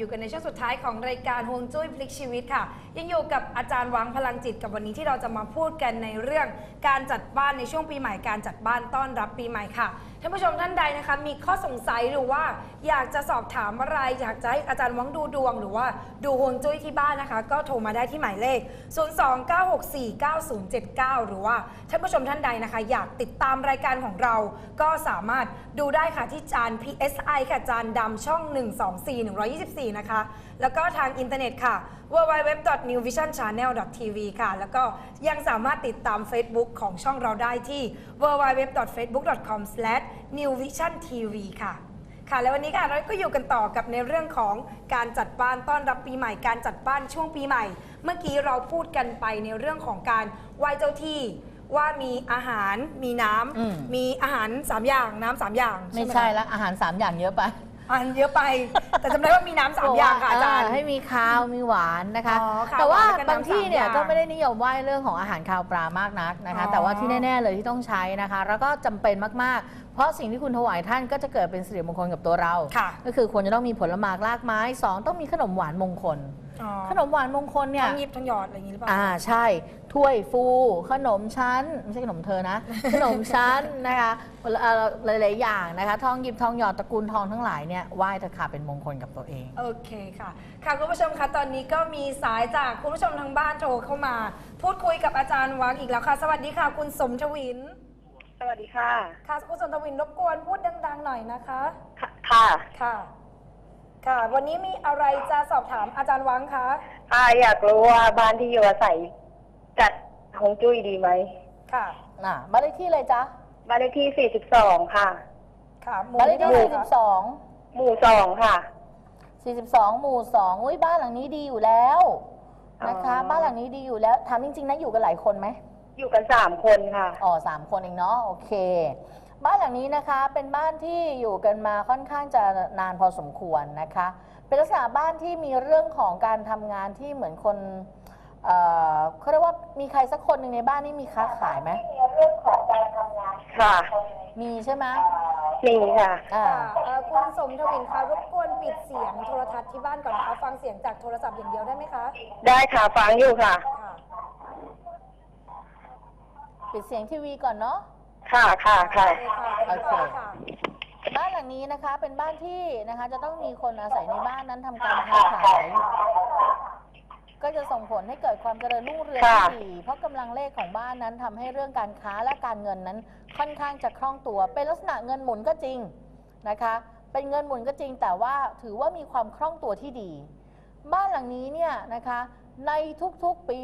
อยู่กันในช่วงสุดท้ายของรายการฮวงจุ้ยพลิกชีวิตค่ะ ยังอยู่กับอาจารย์วังพลังจิตกับวันนี้ที่เราจะมาพูดกันในเรื่องการจัดบ้านในช่วงปีใหม่การจัดบ้านต้อนรับปีใหม่ค่ะ ท่านผู้ชมท่านใดนะคะ มีข้อสงสัยหรือว่าอยากจะสอบถามอะไร อยากจะให้อาจารย์วังดูดวง หรือว่าดูฮวงจุ้ยที่บ้านนะคะ ก็โทรมาได้ที่หมายเลข 029649079 หรือว่าท่านผู้ชมท่านใดนะคะ อยากติดตามรายการของเรา ก็สามารถดูได้ค่ะที่จาน PSI ค่ะจานดำช่อง 124 124 นะคะ แล้วก็ทางอินเทอร์เน็ตค่ะ www.newvisionchannel.tv ค่ะ แล้วก็ยังสามารถติดตาม Facebook ของช่องเราได้ที่ www.facebook.com/newvisiontv ค่ะค่ะแล้ววันนี้ค่ะเราก็อยู่กันต่อกับในเรื่องของการจัดบ้านต้อนรับปีใหม่ การจัดบ้านช่วงปีใหม่ เมื่อกี้เราพูดกันไปในเรื่องของการไหว้เจ้าที่ว่ามีอาหารมีน้ำอืม มีอาหารสามอย่างน้ำสามอย่างไม่หใช่ละอาหาร 3 อย่างเยอะไป อาหารเยอะไป แต่จำได้ว่ามีน้ำสามอย่างค่ะอาจารย์เให้มีคาวมีหวานนะคะ อ๋อคาวแต่ว่าหวานแล้วก็บางที่เนี่ยน้ำสามอย่างก็ไม่ได้นิยมไหว้เรื่องของอาหารคาวปลามากนักนะคะ อ๋อแต่ว่าที่แน่ๆเลยที่ต้องใช้นะคะ แล้วก็จำเป็นมากๆ เพราะสิ่งที่คุณถวายท่านก็จะเกิดเป็นสิริมงคลกับตัวเรา ค่ะ ก็คือควรจะต้องมีผลไม้รากไม้สองต้องมีขนมหวานมงคล อ๋อ ขนมหวานมงคลเนี่ยทั้งยิบทั้งหยอดอะไรอย่างนี้หรือเปล่า อ่าใช่ถ้วยฟู ขนมชั้น ไม่ใช่ขนมเธอนะ ขนมชั้นนะคะเอ่อหลายๆอย่างนะคะ ทองหยิบทองหยอดตระกูลทองทั้งหลายเนี่ยไหว้เถอะค่ะเป็นมงคลกับตัวเอง โอเคค่ะ ค่ะคุณผู้ชมคะตอนนี้ก็มีสายจากคุณผู้ชมทางบ้านโทรเข้ามา พูดคุยกับอาจารย์วังอีกแล้วค่ะ สวัสดีค่ะ คุณสมทวิน สวัสดีค่ะ ค่ะคุณสมทวินรบกวนพูดดัง ๆ หน่อยนะคะ ค่ะ ค่ะ ค่ะ วันนี้มีอะไรจะสอบถามอาจารย์วังคะอ่าอยากรู้ว่าบ้านที่อยู่อาศัยจัดฮวงจุ้ยดีไหม ค่ะอ่าบ้านเลขที่เลยจ๊ะบ้านเลขที่ 42 ค่ะ ค่ะหบ้านเลขที่ท่าไหร่คะ42หมู่2ค่ะ42 หมู่2อุ้ยบ้านหลังนี้ดีอยู่แล้วนะคะ อ๋อ บ้านหลังนี้ดีอยู่แล้วถามจริงๆนะอยู่กันหลายคนไหมอยู่กัน3คนค่ะ อ๋อสามคนเองเนาะโอเค บ้านหลังนี้นะคะเป็นบ้านที่อยู่กันมาค่อนข้างจะนานพอสมควรนะคะ เป็นลักษณะบ้านที่มีเรื่องของการทำงานที่เหมือนคนเอ่อเขาเรียกว่ามีใครสักคนหนึ่งในบ้านนี่มีค้าขายไหมค่ะมีใช่ไหมมีค่ะ อ่าค่ะเอ่อคุณสมทวินคะรบกวนปิดเสียงโทรทัศน์ที่บ้านก่อนนะคะฟังเสียงจากโทรศัพท์อย่างเดียวได้ไหมคะได้ค่ะฟังอยู่ค่ะ ค่ะ ปิดเสียงทีวีก่อนเนาะ ค่ะค่ะค่ะโอเคค่ะค่ะบ้านหลังนี้นะคะ เป็นบ้านที่นะคะ จะต้องมีคนอาศัยในบ้านนั้นทำการค้าขาย ก็จะส่งผลให้เกิดความเจริญรุ่งเรืองค่ะ ที่ดีเพราะกำลังเลขของบ้านนั้นทำให้เรื่องการค้าและการเงินนั้น ค่อนข้างจะคล่องตัว เป็นลักษณะเงินหมุนก็จริงนะคะ เป็นเงินหมุนก็จริง แต่ว่าถือว่ามีความคล่องตัวที่ดี บ้านหลังนี้เนี่ยนะคะ ในทุกๆปี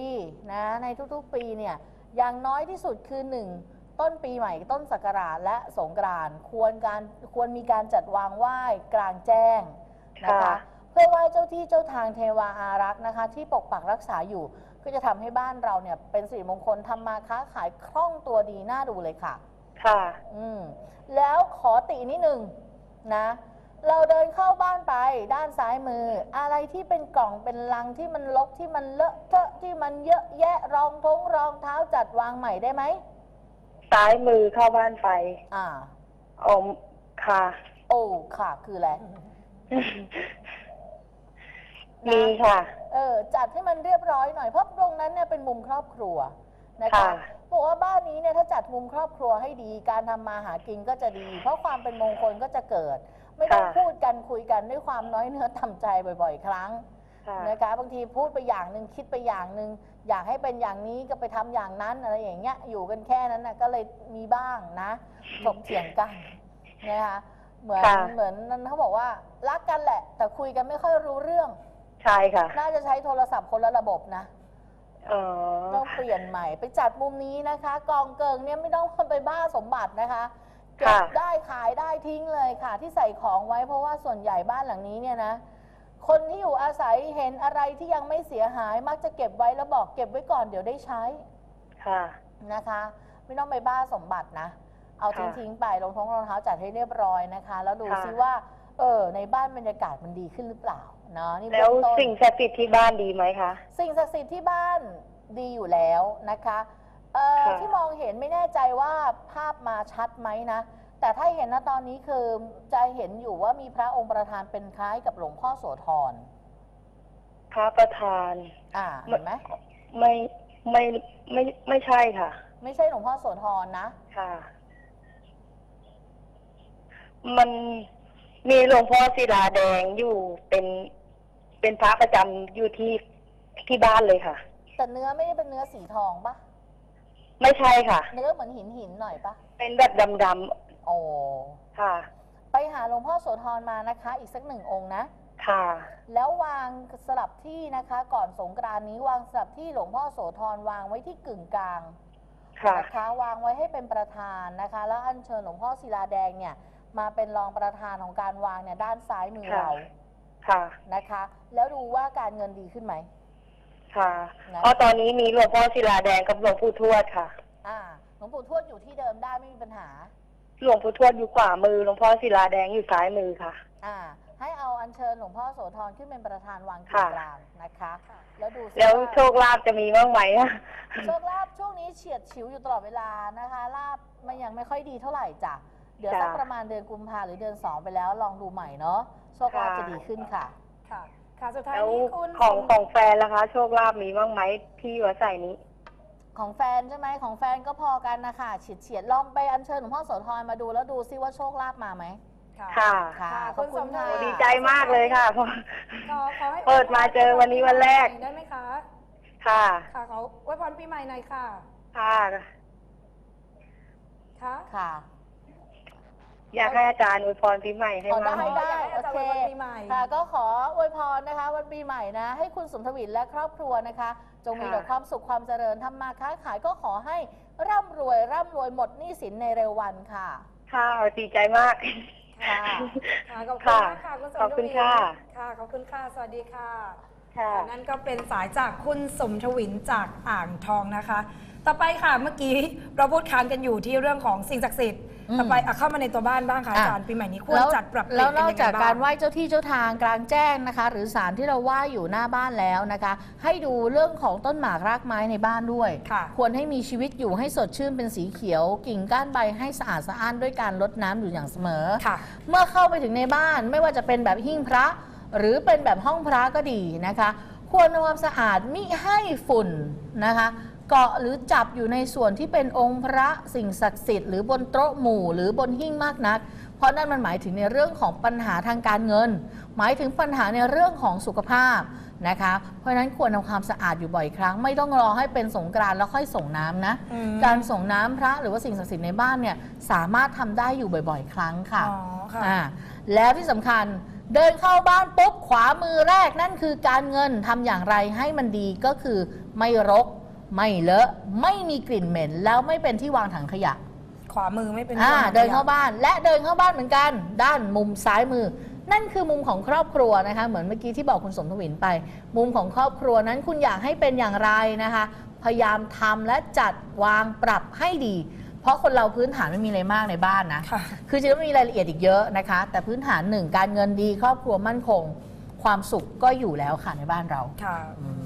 นะในทุกๆปีเนี่ยอย่างน้อยที่สุดคือ1 ต้นปีใหม่ต้นศักราชและสงกรานต์ควรการควรมีการจัดวางไหว้กลางแจ้งนะคะค่ะ เพื่อไหว้เจ้าที่เจ้าทางเทวาอารักษ์นะคะ ที่ปกปักรักษาอยู่ ก็จะทำให้บ้านเราเนี่ยเป็นสิริมงคลทำมาค้าขายคล่องตัวดีน่าดูเลยค่ะ ค่ะอืมแล้วขอตินิดหนึ่งนะ เราเดินเข้าบ้านไปด้านซ้ายมือ อะไรที่เป็นกล่องเป็นลังที่มันลกที่มันเลอะเทอะที่มันเยอะแยะรองทงรองเท้าจัดวางใหม่ได้ไหม ซ้ายมือเข้าบ้านไปอ่าอมค่ะ โอ้ค่ะ คืออะไร มีค่ะ เออ จัดให้มันเรียบร้อยหน่อยเพราะตรงนั้นเนี่ยเป็นมุมครอบครัวนะคะค่ะ บอกว่าบ้านนี้เนี่ยถ้าจัดมุมครอบครัวให้ดี การทำมาหากินก็จะดี เพราะความเป็นมงคลก็จะเกิด ไม่ต้องค่ะ พูดกันคุยกันด้วยความน้อยเนื้อต่ำใจบ่อย ๆ ครั้ง ค่ะนะคะบางทีพูดไปอย่างหนึ่งคิดไปอย่างหนึ่งอยากให้เป็นอย่างนี้ก็ไปทำอย่างนั้นอะไรอย่างเงี้ยอยู่กันแค่นั้นนะก็เลยมีบ้างนะถกเถียงกันนะคะเหมือนค่ะ เหมือนนั้นเขาบอกว่ารักกันแหละ แต่คุยกันไม่ค่อยรู้เรื่อง ใช่ค่ะ น่าจะใช้โทรศัพท์คนละระบบนะอ๋อต้องเปลี่ยนใหม่ไปจัดมุมนี้นะคะ กองเกิงเนี่ยไม่ต้องไปบ้าสมบัตินะคะเก็บค่ะ ได้ขายได้ทิ้งเลยค่ะ ที่ใส่ของไว้เพราะว่าส่วนใหญ่บ้านหลังนี้เนี่ยนะ คนที่อยู่อาศัยเห็นอะไรที่ยังไม่เสียหายมักจะเก็บไว้แล้วบอกเก็บไว้ก่อนเดี๋ยวได้ใช้ค่ะ นะคะ ไม่ต้องไปบ้าสมบัตินะ เอาทิ้งค่ะทิ้งๆไปรองท้องรองเท้าจัดให้เรียบร้อยนะคะ แล้วดูค่ะ ซิว่า เออ ในบ้านบรรยากาศมันดีขึ้นหรือเปล่าเนาะนี่แล้วเบื้องต้น สิ่งศักดิ์สิทธิ์ที่บ้านดีไหมคะ สิ่งศักดิ์สิทธิ์ที่บ้านดีอยู่แล้วนะคะเอ่อค่ะที่มองเห็นไม่แน่ใจว่าภาพมาชัดไหมนะ แต่ถ้าเห็นนะตอนนี้คือจะเห็นอยู่ว่ามีพระองค์ประธานเป็นคล้ายกับหลวงพ่อโสธร พระประธาน อ่าเห็นไหมไม่ไม่ไม่ไม่ใช่ค่ะ ไม่ใช่หลวงพ่อโสธรนะ ค่ะ มันมีหลวงพ่อศิลาแดงอยู่เป็นเป็นพระประจำอยู่ที่ที่บ้านเลยค่ะ แต่เนื้อไม่ได้เป็นเนื้อสีทองปะไม่ใช่ค่ะ เนื้อเหมือนหินหินๆหน่อยปะเป็นแบบดำ โอ้ๆค่ะ ไปหาหลวงพ่อโสธรมานะคะ อีกสักหนึ่งองค์นะ ค่ะ แล้ววางสลับที่นะคะ ก่อนสงกรานต์นี้วางสลับที่หลวงพ่อโสธรวางไว้ที่กึ่งกลางค่ะ นะคะวางไว้ให้เป็นประธานนะคะ แล้วอัญเชิญหลวงพ่อศิลาแดงเนี่ย มาเป็นรองประธานของการวางเนี่ยด้านซ้ายมือค่ะ เราค่ะ นะคะ แล้วดูว่าการเงินดีขึ้นไหม ค่ะนะเพราะตอนนี้มีหลวงพ่อศิลาแดงกับหลวงปู่ทวดค่ะ อ่าหลวงปู่ทวดอยู่ที่เดิมได้ไม่มีปัญหา หลวงปู่ทวดอยู่ขวามือหลวงพ่อศิลาแดงอยู่ซ้ายมือค่ะ อ่า ให้เอาอัญเชิญหลวงพ่อโสธรขึ้นเป็นประธานวางกึ่ค่ะงกลางนะคะ แล้วดูซิแล้วว่าโชคลาภจะมีบ้างไหมอะ โชคลาภช่วงนี้เฉียดฉิวอยู่ตลอดเวลานะคะลาบมันยังไม่ค่อยดีเท่าไหร่จ้ะเดี๋ยวสักจ้ะประมาณเดือนกุมภาหรือเดือนสองไปแล้วลองดูใหม่เนาะโชคลาภค่ะ จะดีขึ้นค่ะ ค่ะ ค่ะ สุดท้ายแล้วนี้คุณของสมของแฟนล่ะคะ โชคลาภมีบ้างไหมที่อยู่อาศัยนี้ ของแฟนใช่ไหมของแฟนก็พอกันนะคะเฉียดเฉียดๆลองไปอัญเชิญหลวงพ่อโสธรมาดูแล้วดูซิว่าโชคลาภมาไหมค่ะ ค่ะค่ะค่ะขอบคุณคุณสมค่ะทวีดีใจมากเลยค่ะเพราะขอขอให้เปิดมาเจอวันนี้วันแรก ได้ไหมคะ ค่ะ ค่ะขออวยพรปีใหม่หน่อยค่ะ ค่ะ ค่ะค่ะอยากให้อาจารย์อวยพรปีใหม่ให้ขอมาได้กได้อยากให้โออาจารย์เคอวยพรปีใหม่ค่ะ ก็ขออวยพรนะคะ วันปีใหม่นะ ให้คุณสมทวินและครอบครัวนะคะ จงมีแต่ความสุขความเจริญทำมาค้าขายก็ขอให้ร่ำรวยร่ำรวยหมดหนี้สินในเร็ววันค่ะ ค่ะดีใจมาก ค่ะค่ะขอบคุณมากค่ะคุณสมขอบคุณทวินค่ะ ค่ะขอบคุณค่ะ สวัสดีค่ะ ค่ะ นั่นก็เป็นสายจากคุณสมทวินจากอ่างทองนะคะ ต่อไปค่ะเมื่อกี้เราพูดค้างกันอยู่ที่เรื่องของสิ่งศักดิ์สิทธิ์อืมต่อไปอะเข้ามาในตัวบ้านบ้างค่ะอาจารย์อะปีใหม่นี้ควรแล้วจัดปรับเปลี่แล้ยนวนกันนอกยังไงจากบ้างการไหว้เจ้าที่เจ้าทางกลางแจ้งนะคะ หรือสารที่เราไหว้อยู่หน้าบ้านแล้วนะคะ ให้ดูเรื่องของต้นหมากรากไม้ในบ้านด้วย ค่ะ ควรให้มีชีวิตอยู่ให้สดชื่นเป็นสีเขียว กิ่งก้านใบให้สะอาดสะอ้านด้วยการรดน้ำอยู่อย่างเสมอ ค่ะ เมื่อเข้าไปถึงในบ้านไม่ว่าจะเป็นแบบหิ้งพระ หรือเป็นแบบห้องพระก็ดีนะคะ ควรทำความสะอาดมิให้ฝุ่นนะคะ เกาะหรือจับอยู่ในส่วนที่เป็นองค์พระสิ่งศักดิ์สิทธิ์หรือบนโต๊ะหมู่หรือบนหิ้งมากนัก เพราะนั่นมันหมายถึงในเรื่องของปัญหาทางการเงิน หมายถึงปัญหาในเรื่องของสุขภาพนะคะ เพราะฉะนั้นควรทำความสะอาดอยู่บ่อยครั้ง ไม่ต้องรอให้เป็นสงกรานต์แล้วค่อยส่งน้ำนะ อืม การส่งน้ำพระหรือว่าสิ่งศักดิ์สิทธิ์ในบ้านเนี่ยสามารถทำได้อยู่บ่อย ๆ ครั้งค่ะ อ๋อค่ะ อ่าแล้วที่สำคัญเดินเข้าบ้านปุ๊บขวามือแรกนั่นคือการเงินทำอย่างไรให้มันดีก็คือไม่รก ไม่เลอะไม่มีกลิ่นเหม็น แล้วไม่เป็นที่วางถังขยะขวามือไม่เป็นอ่าขวเดินเข้าบ้าน และเดินเข้าบ้านเหมือนกัน ด้านมุมซ้ายมือ นั่นคือมุมของครอบครัวนะคะ เหมือนเมื่อกี้ที่บอกคุณสมทวินไป มุมของครอบครัวนั้นคุณอยากให้เป็นอย่างไรนะคะ พยายามทำและจัดวางปรับให้ดี เพราะคนเราพื้นฐานไม่มีอะไรมากในบ้านนะ ค่ะ คือจะต้องมีรายละเอียดอีกเยอะนะคะ แต่พื้นฐานหนึ่งการเงินดี ครอบครัวมั่นคง ความสุขก็อยู่แล้วค่ะในบ้านเรา ค่ะ อืม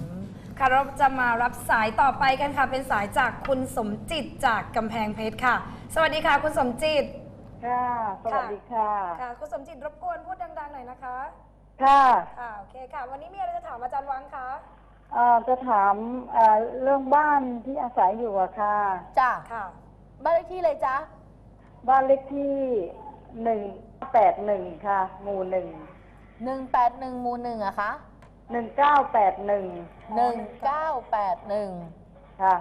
ค่ะเราจะมารับสายต่อไปกันค่ะ เป็นสายจากคุณสมจิตจากกำแพงเพชรค่ะ สวัสดีค่ะ คุณสมจิต ค่ะ สวัสดีค่ะ ค่ะ คุณสมจิตรบกวนพูดดังๆหน่อยนะคะ ค่ะ ค่ะโอเคค่ะ วันนี้มีอะไรจะถามอาจารย์วังคะเอ่อจะถามเอ่อเรื่องบ้านที่อาศัยอยู่อะค่ะ จ้าค่ะ บ้านเลขที่เลยจ้าบ้านเลขที่หนึ่งแปดหนึ่งค่ะ หมู่หนึ่งหนึ่งแปดหนึ่งหมู่หนึ่งอะคะ หนึ่งเก้าแปดหนึ่งหนึ่งเก้าแปดหนึ่งค่ะ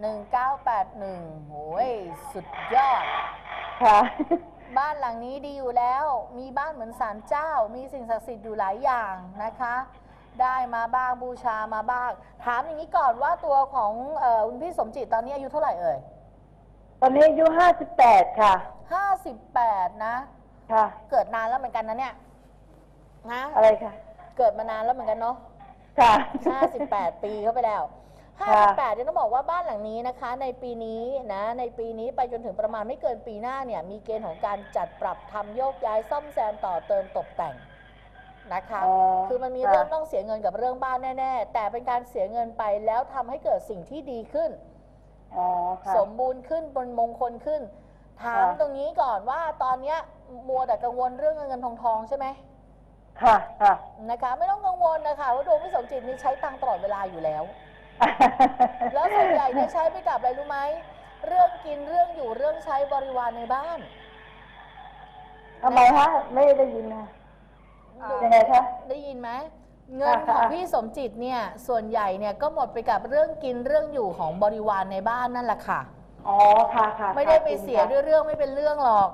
หนึ่งเก้าแปดหนึ่งโอ้ยสุดยอด ค่ะ บ้านหลังนี้ดีอยู่แล้ว มีบ้านเหมือนศาลเจ้า มีสิ่งศักดิ์สิทธิ์อยู่หลายอย่างนะคะ ได้มาบ้างบูชามาบ้าง ถามอย่างนี้ก่อนว่าตัวของเออคุณพี่สมจิตตอนนี้อายุเท่าไหร่เอ่ยตอนนี้อายุห้าสิบแปดค่ะ58นะ ค่ะ เกิดนานแล้วเหมือนกันนะเนี่ยนะ อะไรค่ะ เกิดมานานแล้วเหมือนกันเนาะค่ะ 58 ปีเข้าไปแล้วค่ะ58เนี่ยต้องบอกว่าบ้านหลังนี้นะคะ ในปีนี้นะ ในปีนี้ไปจนถึงประมาณไม่เกินปีหน้าเนี่ย มีเกณฑ์ของการจัดปรับทำโยกย้ายซ่อมแซมต่อเติมตกแต่งนะคะ อ๋อคือมันมีค่ะเรื่องต้องเสียเงินกับเรื่องบ้านแน่ ๆ แต่เป็นการเสียเงินไปแล้วทำให้เกิดสิ่งที่ดีขึ้น อ๋อค่ะ สมบูรณ์ขึ้นบนมงคลขึ้น ถามค่ะ ตรงนี้ก่อนว่าตอนเนี้ยมัวแต่กังวลเรื่องเงินเงินทองทองใช่ไหม ค่ะค่ะ นะคะ ไม่ต้องกังวลนะคะว่าดวงพี่สมจิตนี่ใช้ตังค์ตลอดเวลาอยู่แล้ว แล้วส่วนใหญ่เนี่ยใช้ไปกับอะไรรู้ไหมเรื่องกินเรื่องอยู่เรื่องใช้บริวารในบ้าน ทำไมฮะไม่ได้ยินนะ อ่า ยังไงคะ ได้ยินไหมเงินของค่ะพี่สมจิตเนี่ยส่วนใหญ่เนี่ยก็หมดไปกับเรื่องกินเรื่องอยู่ของบริวารในบ้านนั่นแหละค่ะ อ๋อค่ะค่ะไม่ได้ไปค่ะเสียด้วยเรื่องไม่เป็นเรื่องหรอก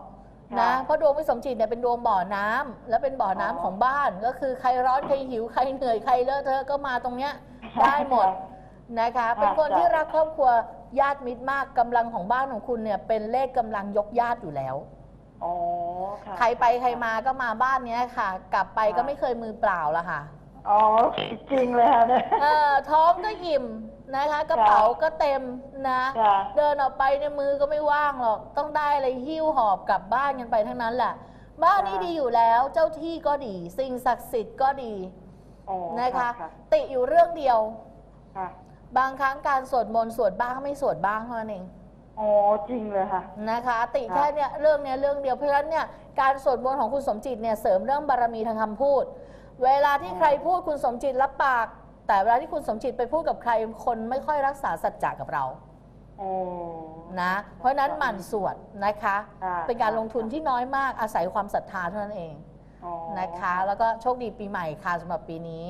นะค่ะเพราะดวงพี่สมจิตเนี่ยเป็นดวงบ่อน้ำและเป็นบ่อน้ำอ๋อของบ้าน ก็คือใครร้อนใครหิวใครเหนื่อยใครเลอะเทอะก็มาตรงเนี้ยได้หมดนะคะเป็นคนค่ะที่รักครอบครัวญาติมิตรมากกำลังของบ้านของคุณเนี่ยเป็นเลขกำลังยกญาติอยู่แล้วอ๋อค่ะใครไปใครมาก็มาบ้านเนี้ยค่ะ กลับไปก็ค่ะไม่เคยมือเปล่าละค่ะ อ๋อจริงเลยค่ะเนี่ยเออท้องก็อิ่ม นะคะกระเป๋าก็เต็มนะค่ะเดินออกไปในยมือก็ไม่ว่างหรอก ต้องได้อะไรหิ้วหอบกลับบ้านกันไปทั้งนั้นแหละ บ้านนี้ค่ะดีอยู่แล้วเจ้าที่ก็ดี สิ่งศักดิ์สิทธิ์ก็ดีอ๋อนะคะค่ะติอยู่เรื่องเดียว ค่ะบางครั้งการสวดมนต์สวดบ้างไม่สวดบ้างเท่านั้นเอง อ๋อจริงเลยค่ะ นะคะติค่ะแค่เนี้ยเรื่องเนี้ยเรื่องเดียวเพราะฉะนั้นเนี่ยการสวดมนต์ของคุณสมจิตเนี่ยเสริมเรื่องบารมีทางคำพูด เวลาที่ใครพูดคุณสมจิตรับปาก แต่เวลาที่คุณสมจิตไปพูดกับใครคนไม่ค่อยรักษาสัจจะกับเราอ๋อ นะ เพราะฉะนั้นหมั่นสวดนะคะ ค่ะ เป็นการลงทุนที่น้อยมากอาศัยความศรัทธาเท่านั้นเองอ๋อนะคะ แล้วก็โชคดีปีใหม่ค่ะสำหรับปีนี้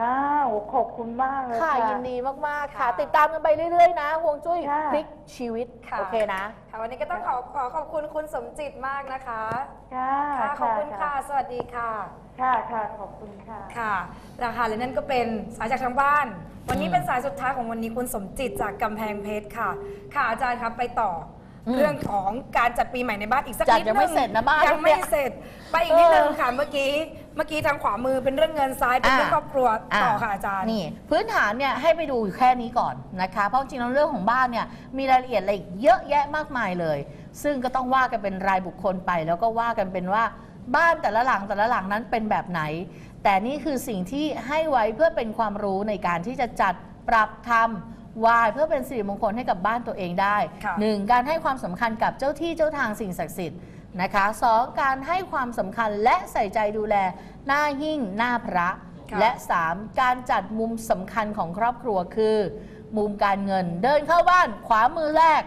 ค่ะโอ้ขอบคุณมากเลยค่ะ ค่ะ ยินดีมาก ๆ ค่ะ ค่ะติดตามกันไปเรื่อย ๆ นะฮวงจุ้ยค่ะ พลิกชีวิต ค่ะ โอเคนะ ค่ะวันนี้ก็ต้องขอขอขอบคุณคุณสมจิตมากนะคะ ค่ะค่ะ ขอบคุณค่ะ สวัสดีค่ะ ค่ะค่ะขอบคุณค่ะ ค่ะราคาและนั่นก็เป็นสายจากทางบ้าน วันนี้อืมเป็นสายสุดท้ายของวันนี้คุณสมจิตจากกำแพงเพชรค่ะ ค่ะอาจารย์ครับไปต่ออมเรื่องของการจัดปีใหม่ในบ้านอีกสักจัดนิดยังไม่นึเสร็จนะบ้านยังไม่เนี่ยเสร็จ ไปอีกนิดนึงเออค่ะเมื่อกี้ เมื่อกี้ทางขวามือเป็นเรื่องเงินซ้ายเป็นเรื่องครอบครัวต่อค่ะอาจารย์นี่ พื้นฐานเนี่ยให้ไปดูอยู่แค่นี้ก่อนนะคะ เพราะจริงๆแล้วเรื่องของบ้านเนี่ยมีรายละเอียดอะไรอีกเยอะแยะมากมายเลย ซึ่งก็ต้องว่ากันเป็นรายบุคคลไป แล้วก็ว่ากันเป็นว่าบ้านแต่ละหลังแต่ละหลังนั้นเป็นแบบไหน แต่นี่คือสิ่งที่ให้ไว้เพื่อเป็นความรู้ในการที่จะจัดปรับทำวายเพื่อเป็นสิริมงคลให้กับบ้านตัวเองได้ค่ะหนึ่งการให้ความสำคัญกับเจ้าที่เจ้าทางสิ่งศักดิ์สิทธิ์ นะคะสองการให้ความสำคัญและใส่ใจดูแล หน้าหิ้งหน้าพระ ค่ะ และ 3. การจัดมุมสำคัญของครอบครัวคือ มุมการเงิน เดินเข้าบ้านขวามือแรก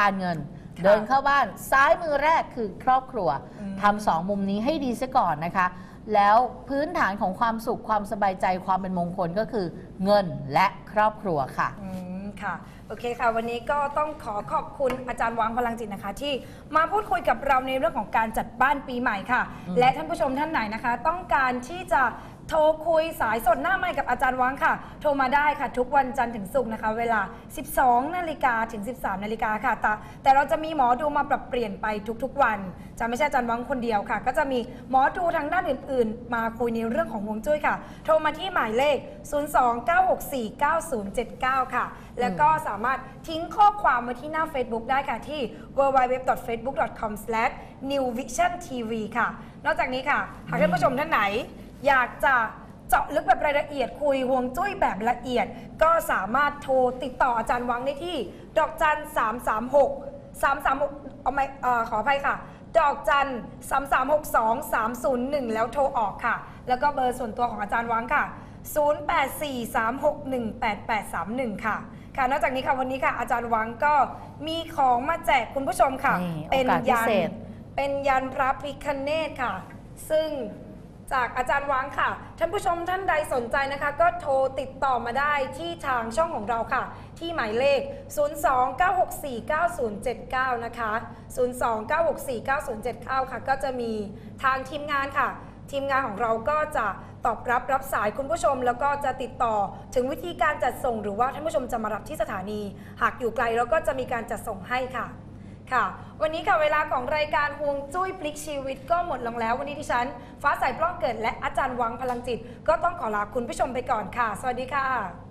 การเงินค่ะเดินเข้าบ้านซ้ายมือแรกคือครอบครัวอืม ทำสองมุมนี้ให้ดีซะก่อนนะคะ แล้วพื้นฐานของความสุขความสบายใจความเป็นมงคลก็คือ เงินและครอบครัวค่ะ อืม ค่ะ โอเคค่ะ วันนี้ก็ต้องขอขอบคุณอาจารย์วังพลังจิตนะคะ ที่มาพูดคุยกับเราในเรื่องของการจัดบ้านปีใหม่ค่ะอืมและท่านผู้ชมท่านไหนนะคะ ต้องการที่จะ โทรคุยสายสดหน้าไมค์กับอาจารย์วังค่ะ โทรมาได้ค่ะทุกวันจันทร์ถึงศุกร์นะคะ เวลา 12 นาฬิกาถึง 13 นาฬิกาค่ะ แต่แต่เราจะมีหมอดูมาปรับเปลี่ยนไปทุกๆวัน จะไม่ใช่อาจารย์วังคนเดียวค่ะ ก็จะมีหมอดูทางด้านอื่น ๆ มาคุยในเรื่องของฮวงจุ้ยค่ะ โทรมาที่หมายเลข 029649079 ค่ะ แล้วก็สามารถทิ้งข้อความไว้ที่หน้า Facebook ได้ค่ะที่ www.facebook.com/newvisiontv ค่ะ นอกจากนี้ค่ะ หากท่านผู้ชมท่านไหน อยากจะเจาะลึกแบบรายละเอียดคุยห่วงจุ้ยแบบละเอียด ก็สามารถโทรติดต่ออาจารย์วังได้ที่ ดอกจัน336 336เอาไม่เอ่อขออภัยค่ะ ดอกจัน3362 301แล้วโทรออกค่ะ แล้วก็เบอร์ส่วนตัวของอาจารย์วังค่ะ 0843618831 ค่ะ ค่ะ นอกจากนี้ค่ะวันนี้ค่ะ อาจารย์วังก็มีของมาแจกคุณผู้ชมค่ะ นี่เป็นโอกาสพิยันเศษ เป็นยันพระพิคเนตค่ะ ซึ่ง จากอาจารย์วังค่ะ ท่านผู้ชมท่านใดสนใจนะคะ ก็โทรติดต่อมาได้ที่ทางช่องของเราค่ะ ที่หมายเลข 029649079 นะคะ 029649079 ค่ะ ก็จะมีทางทีมงานค่ะ ทีมงานของเราก็จะตอบรับรับสายคุณผู้ชม แล้วก็จะติดต่อถึงวิธีการจัดส่ง หรือว่าท่านผู้ชมจะมารับที่สถานี หากอยู่ไกลเราก็จะมีการจัดส่งให้ค่ะ ค่ะ วันนี้ค่ะเวลาของรายการฮวงจุ้ยพลิกชีวิตก็หมดลงแล้ว วันนี้ที่ฉัน ฟ้าใสปล้องเกิดและอาจารย์วังพลังจิต ก็ต้องขอลาคุณผู้ชมไปก่อนค่ะ สวัสดีค่ะ「